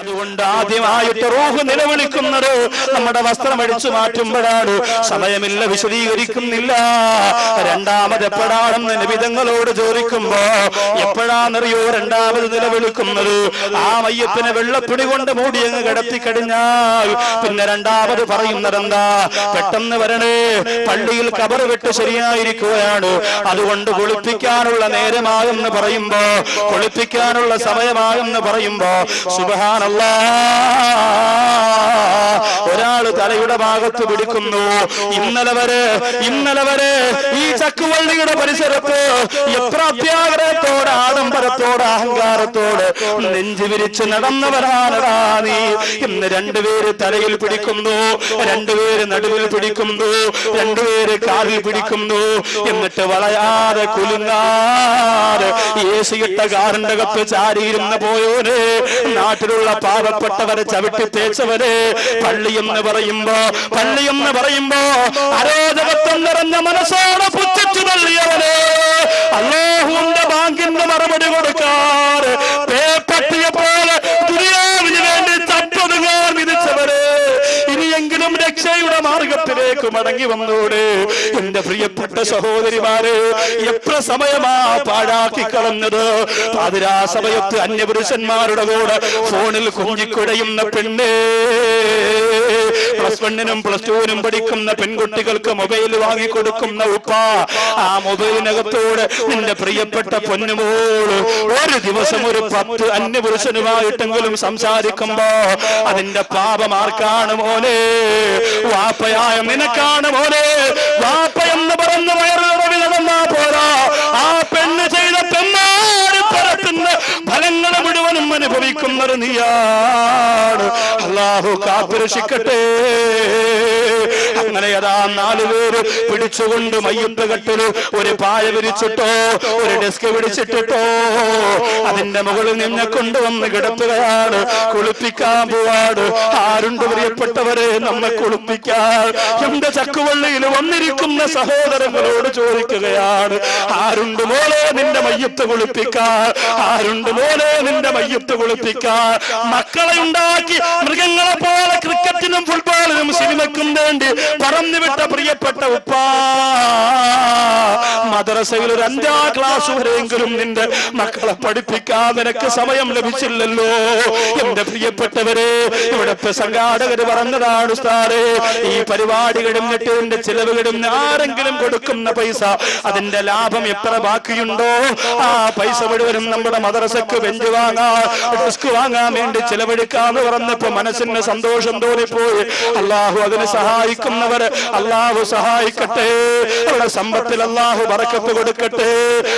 അതുകൊണ്ട് ആദ്യമായിട്ട് റൂഹ് നിലവിളിക്കുന്നത് നമ്മുടെ വസ്ത്രം അടിച്ചു മാറ്റുമ്പോഴാണ്. സമയമില്ല വിശദീകരിക്കുന്നില്ല. രണ്ടാമത് എപ്പോഴാണെന്ന് നിബിതങ്ങളോട് ചോദിക്കുമ്പോ എപ്പോഴാണെന്നറിയോ രണ്ടാമത് നിലവിളിക്കുന്നത്? ആ മയ്യപ്പിനെ വെള്ളപ്പിടി കൊണ്ട് മൂടി അങ്ങ് കിടത്തി കഴിഞ്ഞാൽ പിന്നെ രണ്ടാമത് പറയുന്നത് എന്താ പെട്ടെന്ന് വരണേ പള്ളിയിൽ കബർ വിട്ട് ശരിയായിരിക്കുകയാണ്. അതുകൊണ്ട് കുളിപ്പിക്കാനുള്ള നേരമായെന്ന് പറയുമ്പോ കുളിപ്പിക്കാനുള്ള സമയമായെന്ന് പറയുമ്പോ ഒരാൾ തലയുടെ ഭാഗത്ത് പിടിക്കുന്നു. ഇന്നലെ വരെ ഇന്നലെ വരെ ഈ ചക്കുവള്ളിയുടെ പരിസരത്ത് എത്ര അത്യാഗ്രഹത്തോട് ആഡംബരത്തോട് അഹങ്കാരത്തോട് നെഞ്ചു വിരിച്ച് നടന്നവരാണടാ നീ. ഇന്ന് രണ്ടുപേര് തലയിൽ പിടിക്കുന്നു രണ്ടുപേര് നടുവിൽ പിടിക്കുന്നു രണ്ടുപേര് കാലിൽ പിടിക്കുന്നു. എന്നിട്ട് വളയാതെ കുലുങ്ങാതെ ഏശിയിട്ട കാറിന്റെ കത്ത് ചാരിയിരുന്ന് പോയോര് നാട്ടിലുള്ള പാവപ്പെട്ടവരെ ചവിട്ടി തേച്ചവരെ പള്ളി എന്ന് പറയുമ്പോ പള്ളി എന്ന് പറയുമ്പോ അരോചകത്വം നിറഞ്ഞ മനസ്സോടെ പുച്ഛിച്ചു തള്ളിയവരെ അള്ളാഹുവിന്റെ ബാങ്കിന്റെ മറുപടി കൊടുക്കാറ്. പേപ്പട്ടിയെ പോലെ ദുനിയാവിന് വേണ്ടി തട്ടൊതുങ്ങാൻ വിധിച്ചവര്. ഇനിയെങ്കിലും രക്ഷയുടെ മാർഗത്തിലേക്ക് മടങ്ങി വന്നോട് എന്റെ പ്രിയപ്പെട്ട സഹോദരിമാര് എത്ര സമയമാ പാഴാക്കി കളഞ്ഞത്? പാതിരാ സമയത്ത് അന്യപുരുഷന്മാരുടെ കൂടെ ഫോണിൽ കുഞ്ഞിക്കുടയുന്ന പെണ്ണേ. പ്ലസ് വണ്ണിനും പ്ലസ് ടുവിനും പഠിക്കുന്ന പെൺകുട്ടികൾക്ക് മൊബൈൽ വാങ്ങി കൊടുക്കുന്ന ഉപ്പ ആ മൊബൈലിനകത്തോട് നിന്റെ പ്രിയപ്പെട്ട പൊന്നുമോൾ ഒരു ദിവസം ഒരു പത്ത് അന്യപുരുഷനുമായിട്ടെങ്കിലും സംസാരിക്കുമ്പോ അതിന്റെ പാപം ആർക്കാണ് മോനെ. വാപ്പയായ നിനക്കാണ് മോനെ. വാപ്പ എന്ന് പറഞ്ഞ് വയറുറവി നടന്നാ പോരാ. ആ പെണ്ണ് ചെയ്ത പെണ്ണാടി പരത്തുന്ന ഫലങ്ങൾ മുഴുവനും അനുഭവിക്കുന്നൊരു നീയാണ്. അള്ളാഹു കാത്തുരക്ഷിക്കട്ടെ. അങ്ങനെ അതാ നാലുപേര് പിടിച്ചുകൊണ്ട് മയ്യത്ത് കെട്ടിൽ ഒരു പായ വിരിച്ചിട്ടോ ഒരു ഡെസ്ക് പിടിച്ചിട്ടിട്ടോ അതിന്റെ മുകളിൽ നിന്നെ കൊണ്ടുവന്ന് കിടത്തുകയാണ് കുളിപ്പിക്കാൻ പോവാട് ആരുണ്ട് പ്രിയപ്പെട്ടവരെ നമ്മെ കുളിപ്പിക്കാൻ? എന്റെ ചക്കുവള്ളിയിൽ വന്നിരിക്കുന്ന സഹോദരങ്ങളോട് ചോദിക്കുകയാണ് ആരുണ്ട് മോളെ നിന്റെ മയ്യത്ത് കുളിപ്പിക്കാൻ? ആരുണ്ട് മോളെ നിന്റെ മയ്യത്ത് കുളിപ്പിക്കാൻ? മക്കളെ ഉണ്ടാക്കി മൃഗങ്ങളെ പോലെ ക്രിക്കറ്റിനും ഫുട്ബോളിനും സിനിമയ്ക്കും വേണ്ടി പറന്നു വിട്ട പ്രിയപ്പെട്ട ഉപ്പ മദ്രസയിൽ ഒരു അഞ്ചാം ക്ലാസ് വരെയെങ്കിലും നിന്റെ മക്കളെ പഠിപ്പിക്കാൻ നിനക്ക് സമയം ലഭിച്ചില്ലല്ലോ. എന്റെ പ്രിയപ്പെട്ടവരെ ഇവിടെ സംഘാടകര് പറഞ്ഞതാണ് ഉസ്താദേ ഈ പരിപാടികളും നെട്ടിന്റെ ചിലവുകളും ആരെങ്കിലും കൊടുക്കുന്ന പൈസ അതിന്റെ ലാഭം എത്ര ബാക്കിയുണ്ടോ? ആ പൈസ മുഴുവനും നമ്മുടെ മദ്രസക്ക് ബെഞ്ച് വാങ്ങാൻ ഡെസ്ക് വാങ്ങാൻ വേണ്ടി ചിലവഴിക്കാന്ന് പറഞ്ഞപ്പോ മനസ്സിന് സന്തോഷം തോന്നിപ്പോയി. അള്ളാഹു അതിന് സഹായിക്കുന്നവര് അള്ളാഹു സഹായിക്കട്ടെ. അവരുടെ സമ്പത്തിൽ അള്ളാഹു പറക്കത്ത് കൊടുക്കട്ടെ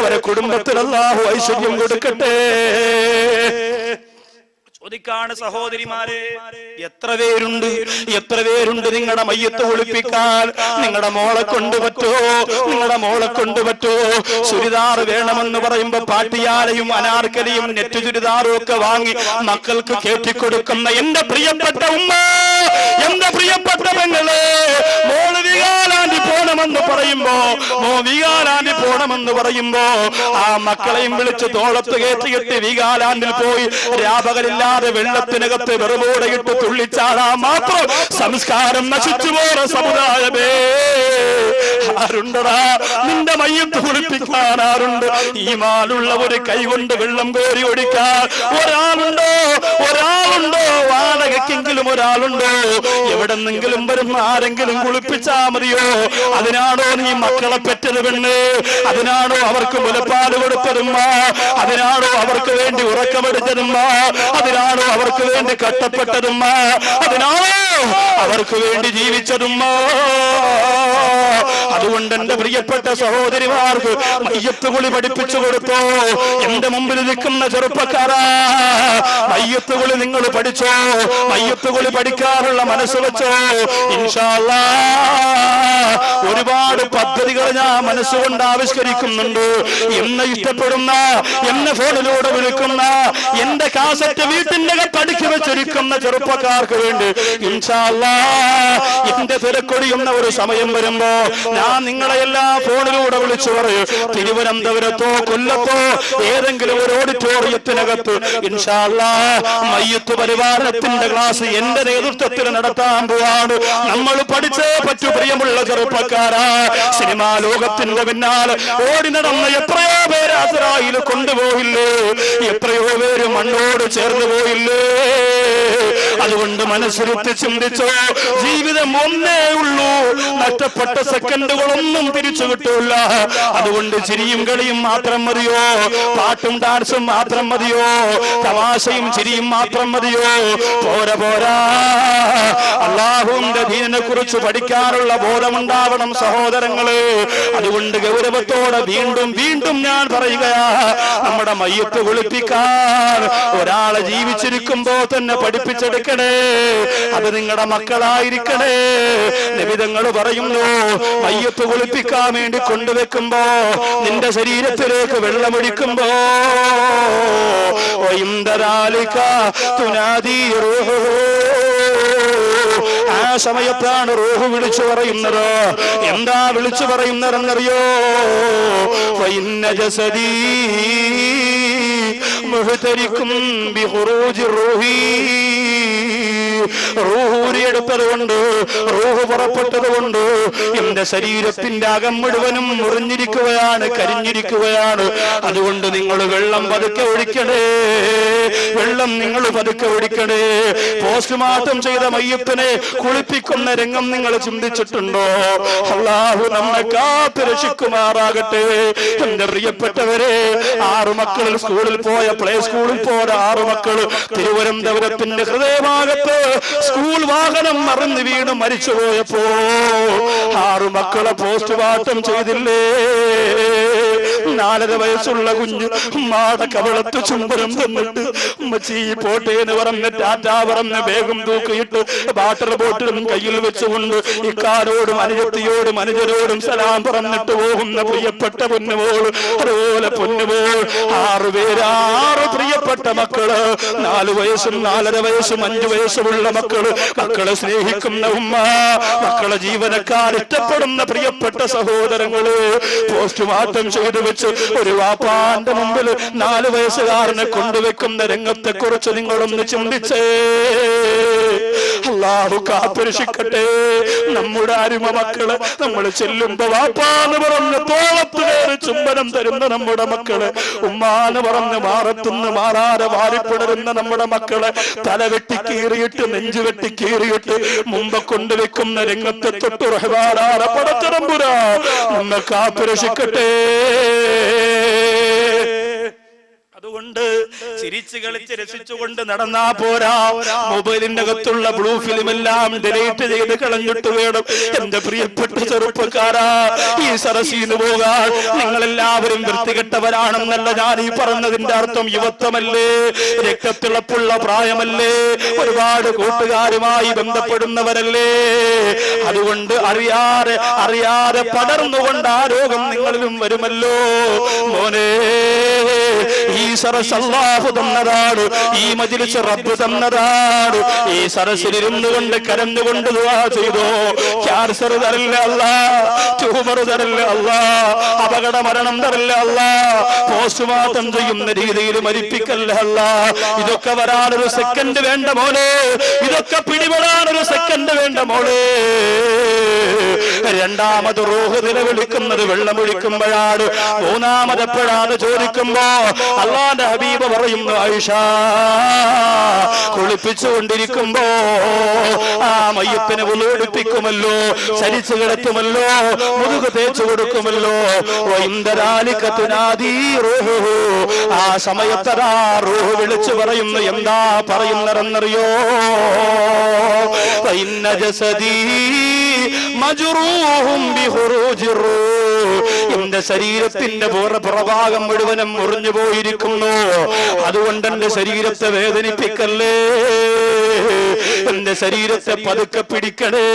അവരെ കുടുംബത്തിൽ അള്ളാഹു ഐശ്വര്യം കൊടുക്കട്ടെ. ചോദിക്കാണ് സഹോദരിമാരെ എത്ര പേരുണ്ട്? എത്ര പേരുണ്ട് നിങ്ങളുടെ മയ്യത്ത് ഒളിപ്പിക്കാൻ? നിങ്ങളുടെ മോളെ കൊണ്ട് പറ്റുമോ നിങ്ങളുടെ മോളെ കൊണ്ട് പറ്റുമോ ചുരിദാർ വേണമെന്ന് പറയുമ്പോ പാട്ടിയാലയും അനാർക്കലിയും നെറ്റ് ചുരിദാറും ഒക്കെ വാങ്ങി മക്കൾക്ക് കേട്ടിക്കൊടുക്കുന്ന എന്റെ പ്രിയപ്പെട്ട ഉമ്മ എന്റെ പ്രിയപ്പെട്ട പെങ്ങളെ മോൾ വികാലാന്റി പോണമെന്ന് പറയുമ്പോ മോ പോണമെന്ന് പറയുമ്പോ ആ മക്കളെയും വിളിച്ച് തോളത്ത് കയറ്റിയിട്ട് വീഗാലാൻഡിൽ പോയി രാപകലില്ലാതെ വെള്ളത്തിനകത്ത് വെറുപോടെ ഇട്ട് തുള്ളിച്ചാടാ. മാത്രം സംസ്കാരം നശിച്ചു പോലെ സമുദായമേ. ആരുണ്ടടാ? നിന്റെ മയ്യത്ത് കുളിപ്പിക്കാൻ ആരുണ്ട്? ഈ മാലുള്ള ഒരു കൈകൊണ്ട് വെള്ളം കോരി ഒടിക്കാൻ ഒരാളുണ്ടോ? ഒരാളുണ്ടോ? വാടകയ്ക്കെങ്കിലും ഒരാളുണ്ടോ? എവിടെന്നെങ്കിലും വരുന്ന ആരെങ്കിലും കുളിപ്പിച്ചാ മതിയോ? അതിനാണോ നീ മക്കളെ പെറ്റത് പെണ്ണ്? അതിനാണോ അവർക്ക് മുലപ്പാൽ കൊടുത്തതും അതിനാണോ അവർക്ക് വേണ്ടി ഉറക്കമെടുത്തതും അതിനാണോ അവർക്ക് വേണ്ടി കട്ടപ്പെട്ടതും അതിനാണോ അവർക്ക് വേണ്ടി ജീവിച്ചതുമ്മ? അതുകൊണ്ട് എന്റെ പ്രിയപ്പെട്ട സഹോദരിമാർക്ക് മയ്യത്ത് കുളി പഠിപ്പിച്ചു കൊടുത്തോ. എന്റെ മുമ്പിൽ നിൽക്കുന്ന ചെറുപ്പക്കാരാ മയ്യത്ത് കുളി നിങ്ങൾ പഠിച്ചോ. മയ്യത്ത് കുളി പഠിക്കാറുള്ള മനസ്സ് വെച്ചോ. ഇൻഷാല്ല ഒരുപാട് പദ്ധതികൾ ഞാൻ മനസ്സുകൊണ്ട് ആവിഷ്കരിക്കുന്നുണ്ട്. എന്നെ ഇഷ്ടപ്പെടുന്ന എന്നെ ഫോണിലൂടെ വിളിക്കുന്ന എന്റെ കാസറ്റ് വീട്ടിന്റെ പഠിച്ചു വെച്ചിരിക്കുന്ന ചെറുപ്പക്കാർക്ക് വേണ്ടി ഇൻഷാല്ല എന്റെ തിരക്കൊടിയുന്ന ഒരു സമയം വരുമ്പോ ഞാൻ നിങ്ങളെ എല്ലാ ഫോണിലൂടെ വിളിച്ചു പറയും തിരുവനന്തപുരത്തോ കൊല്ലത്തോ ഏതെങ്കിലും ഒരു ഓഡിറ്റോറിയത്തിനകത്ത് മയ്യത്ത് പരിവാരത്തിന്റെ ക്ലാസ് എന്റെ നേതൃത്വത്തിൽ നടത്താൻ പോവാണ്. നമ്മൾ പഠിച്ചേ പറ്റു പ്രിയമുള്ള ചെറുപ്പക്കാരാ. സിനിമാ ലോകത്തിന്റെ പിന്നാലെ ഓടി നടന്ന എത്രയോ പേര് അസറായിൽ കൊണ്ടുപോയില്ലേ? എത്രയോ പേര് മണ്ണോട് ചേർന്ന് പോയില്ലേ? അതുകൊണ്ട് മനസ്സിരുത്തി ചിന്തിച്ചോ ജീവിതം ഒന്നേ ഉള്ളൂ. നഷ്ടപ്പെട്ട സെക്കൻഡുകളൊന്നും തിരിച്ചു കിട്ടൂല. അതുകൊണ്ട് ചിരിയും കളിയും മാത്രം മതിയോ? പാട്ടും ഡാൻസും മാത്രം മതിയോ? തമാശയും ചിരിയും മാത്രം മതിയോ? പോര പോരാ. അള്ളാഹുവിന്റെ ദീനിനെ കുറിച്ച് പഠിക്കാനുള്ള ബോധമുണ്ടാവണം സഹോദരങ്ങൾ. അതുകൊണ്ട് ഗൗരവത്തോടെ വീണ്ടും വീണ്ടും ഞാൻ പറയുകയാ നമ്മുടെ മയ്യത്ത് കുളിപ്പിക്കാൻ ഒരാളെ ജീവിച്ചിരിക്കുമ്പോ തന്നെ പഠിപ്പിച്ചെടുക്കണേ. അത് നിങ്ങളുടെ മക്കളായിരിക്കണേ. നിബിതങ്ങൾ പറയുന്നു മയ്യത്ത് കുളിപ്പിക്കാൻ വേണ്ടി കൊണ്ടുവെക്കുമ്പോ നിന്റെ ശരീരത്തിലേക്ക് വെള്ളമൊഴിക്കുമ്പോ തുനാദീ ആ സമയത്താണ് റൂഹ് വിളിച്ചു പറയുന്നത്. എന്താ വിളിച്ചു പറയുന്നതെന്നറിയോ? ജസദീ مهتركم بخروج الروحي റൂഹി റൂഹൂരിയെടുത്തത് കൊണ്ട് റൂഹ് പുറപ്പെട്ടത് കൊണ്ട് എന്റെ ശരീരത്തിന്റെ അകം മുഴുവനും മുറിഞ്ഞിരിക്കുകയാണ് കരിഞ്ഞിരിക്കുകയാണ്. അതുകൊണ്ട് നിങ്ങൾ വെള്ളം പതുക്കെ ഒഴിക്കണേ വെള്ളം നിങ്ങൾ പതുക്കെ ഒഴിക്കണേ. പോസ്റ്റ്മോർട്ടം ചെയ്ത മയ്യപ്പനെ കുളിപ്പിക്കുന്ന രംഗം നിങ്ങൾ ചിന്തിച്ചിട്ടുണ്ടോ? അള്ളാഹു നമ്മെ കാത്തു രക്ഷിക്കുമാറാകട്ടെ. എന്റെ പ്രിയപ്പെട്ടവരെ ആറു മക്കൾ സ്കൂളിൽ പോയ പ്ലേ സ്കൂളിൽ പോയ ആറു മക്കൾ തിരുവനന്തപുരത്തിന്റെ ഹൃദയഭാഗത്ത് സ്കൂൾ വാഹനം മറന്നു വീണ് മരിച്ചു പോയപ്പോ ആറു മക്കളെ പോസ്റ്റ്മോർട്ടം ചെയ്തില്ലേ? നാലര വയസ്സുള്ള കുഞ്ഞ് ഉമ്മാടെ കവളത്ത് ചുംബനം തന്നിട്ട് ഉമ്മച്ചി പോട്ടെ എന്ന് പറഞ്ഞ് ടാറ്റ പറഞ്ഞ് വേഗം തൂക്കിയിട്ട് വാട്ടർ ബോട്ടിലും കയ്യിൽ വെച്ചുകൊണ്ട് ഇക്കാരോടും അനുജത്തിയോടും അനുജരോടും സലാം പറഞ്ഞിട്ട് പോകുന്ന പ്രിയപ്പെട്ട പൊന്നുപോൾ അതുപോലെ പൊന്നുപോൾ ആറു പേരാറ് പ്രിയപ്പെട്ട മക്കൾ നാലു വയസ്സും നാലര വയസ്സും അഞ്ചു വയസ്സുമുള്ള മക്കൾ മക്കളെ സ്നേഹിക്കുന്ന ഉമ്മ മക്കളെ ജീവനക്കാർ ഇഷ്ടപ്പെടുന്ന പ്രിയപ്പെട്ട സഹോദരങ്ങൾ പോസ്റ്റ്മോർട്ടം ചെയ്തു വെച്ച് ഒരു വാപ്പാന്റെ മുമ്പിൽ നാല് വയസ്സുകാരനെ കൊണ്ടുവെക്കുന്ന രംഗത്തെ കുറിച്ച് നിങ്ങളൊന്ന് ചിന്തിച്ചേ. അള്ളാഹു കാത്തുരക്ഷിക്കട്ടെ. നമ്മുടെ അരുമ മക്കൾ നമ്മൾ ചെല്ലുമ്പോ വാപ്പാന്ന് പറഞ്ഞ് തോളത്ത് കയറി ചുംബനം തരുന്ന നമ്മുടെ മക്കൾ ഉമ്മാന്ന് പറഞ്ഞ് മാറത്തുനിന്ന് മാറാതെ വാരിപ്പിടരുന്ന നമ്മുടെ മക്കൾ തലവെട്ടി കീറിയിട്ട് നെഞ്ചു വെട്ടി കീറിയിട്ട് മുമ്പ് കൊണ്ടുവെക്കുന്ന രംഗത്തെ തൊട്ട് റഹ്മാനാറ നമ്മൾ നമ്മെ കാത്തുരക്ഷിക്കട്ടെ. ചിരിച്ചു കളിച്ച് രസിച്ചുകൊണ്ട് നടന്നാ പോരാ. മൊബൈലിന്റെ അകത്തുള്ള ബ്ലൂ ഫിലിം എല്ലാം ഡിലീറ്റ് ചെയ്ത് കളഞ്ഞിട്ട് വേണം. എന്റെ പ്രിയപ്പെട്ട ചെറുപ്പക്കാരാ ഈ സരസീന്ന് പോകാൻ. നിങ്ങൾ എല്ലാവരും വൃത്തികെട്ടവരാണെന്നല്ല ഞാൻ ഈ പറഞ്ഞതിന്റെ അർത്ഥം. യുവത്വമല്ലേ രക്തത്തിളപ്പുള്ള പ്രായമല്ലേ ഒരുപാട് കൂട്ടുകാരുമായി ബന്ധപ്പെടുന്നവരല്ലേ. അതുകൊണ്ട് അറിയാതെ അറിയാതെ പടർന്നുകൊണ്ട് ആ രോഗം നിങ്ങളിലും വരുമല്ലോ. മോനെ ഈ സരസ് അള്ളാഹു തന്നതാണ്. ഈ മജിലിസ് റബ്ബ് തന്നതാണ്. ഈ സരസിലിരുന്നു കൊണ്ട് കരഞ്ഞുകൊണ്ട് ദുആ ചെയ്തോ. ക്യാൻസർ തരല്ല അല്ല. ട്യൂമർ തരല്ല അല്ല. അപകട മരണം തരല്ല അല്ല. പോസ്റ്റ്മോർട്ടം ചെയ്യുന്ന രീതിയിൽ മരിപ്പിക്കല്ല അല്ല. ഇതൊക്കെ വരാനൊരു സെക്കൻഡ് വേണ്ട മോനെ ഇതൊക്കെ പിടിപെടാനൊരു സെക്കൻഡ് വേണ്ട മോളെ. രണ്ടാമത് റോഹ് നിലവിളിക്കുന്നത് വെള്ളമൊഴിക്കുമ്പോഴാണ് മൂന്നാമത് എപ്പോഴാണ് ചോദിക്കുമ്പോ അള്ളാന്റെ ഹബീബ് പറയുന്നു ആയിഷ കുളിപ്പിച്ചുകൊണ്ടിരിക്കുമ്പോ ആ മയ്യപ്പിനെ ഉലോടിപ്പിക്കുമല്ലോ ചരിച്ചു കിടക്കുമല്ലോ മുതുക് തേച്ചു കൊടുക്കുമല്ലോ. ആ സമയത്തതാ റൂഹ് വിളിച്ചു പറയുന്നു എന്താ പറയുന്നറിയോ ജസദീ മജുറൂഹും ബിഖുറൂജി റൂഹ്. എന്റെ ശരീരത്തിന്റെ പുറ- പുറഭാഗം മുഴുവനും മുറിഞ്ഞു പോയിരിക്കുന്നു. അതുകൊണ്ട് എന്റെ ശരീരത്തെ വേദനിപ്പിക്കല്ലേ? എന്റെ ശരീരത്തെ പതുക്കെ പിടിക്കണേ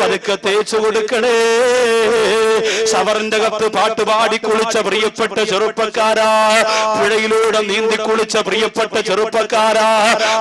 പതുക്കെ തേച്ചു കൊടുക്കണേ. സവറിന്റെ കത്ത് പാട്ട് പാടി കുളിച്ച പ്രിയപ്പെട്ട ചെറുപ്പക്കാരാ. പുഴയിലൂടെ നീന്തി കുളിച്ച പ്രിയപ്പെട്ട ചെറുപ്പക്കാരാ.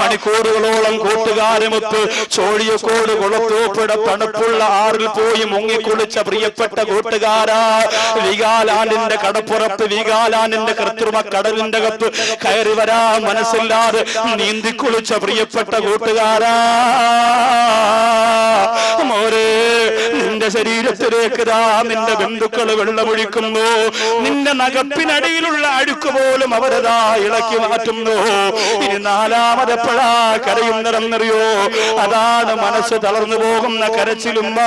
മണിക്കൂറുകളോളം കൂട്ടുകാരുമൊത്ത് ചോഴിയക്കോട് കുളത്തോപ്പിട തണുപ്പുള്ള ആറിൽ പോയി മുങ്ങിക്കുളിച്ച പ്രിയപ്പെട്ട കൂട്ടുകാരാ. വികാലാനിന്റെ കടപ്പുറത്ത് വികാലാനിന്റെ കൃത്രിമ കടലിന്റെ കത്ത് കയറി വരാ മനസ്സില്ലാതെ നീന്തി കുളിച്ച പ്രിയപ്പെട്ട കൂട്ടുകാരാ. ശരീരത്തിലേക്ക് ദാ നിന്റെ ബന്ധുക്കൾ വെള്ളമൊഴിക്കുന്നു. നിന്റെ നഗപ്പിനടിയിലുള്ള അഴുക്ക് പോലും അവരതാ ഇളക്കി മാറ്റുന്നു. ഇനി നാലാമതെപ്പോഴാ നിറന്നറിയോ അതാണ് മനസ്സ് തളർന്നു പോകുന്ന കരച്ചിലുമ്മ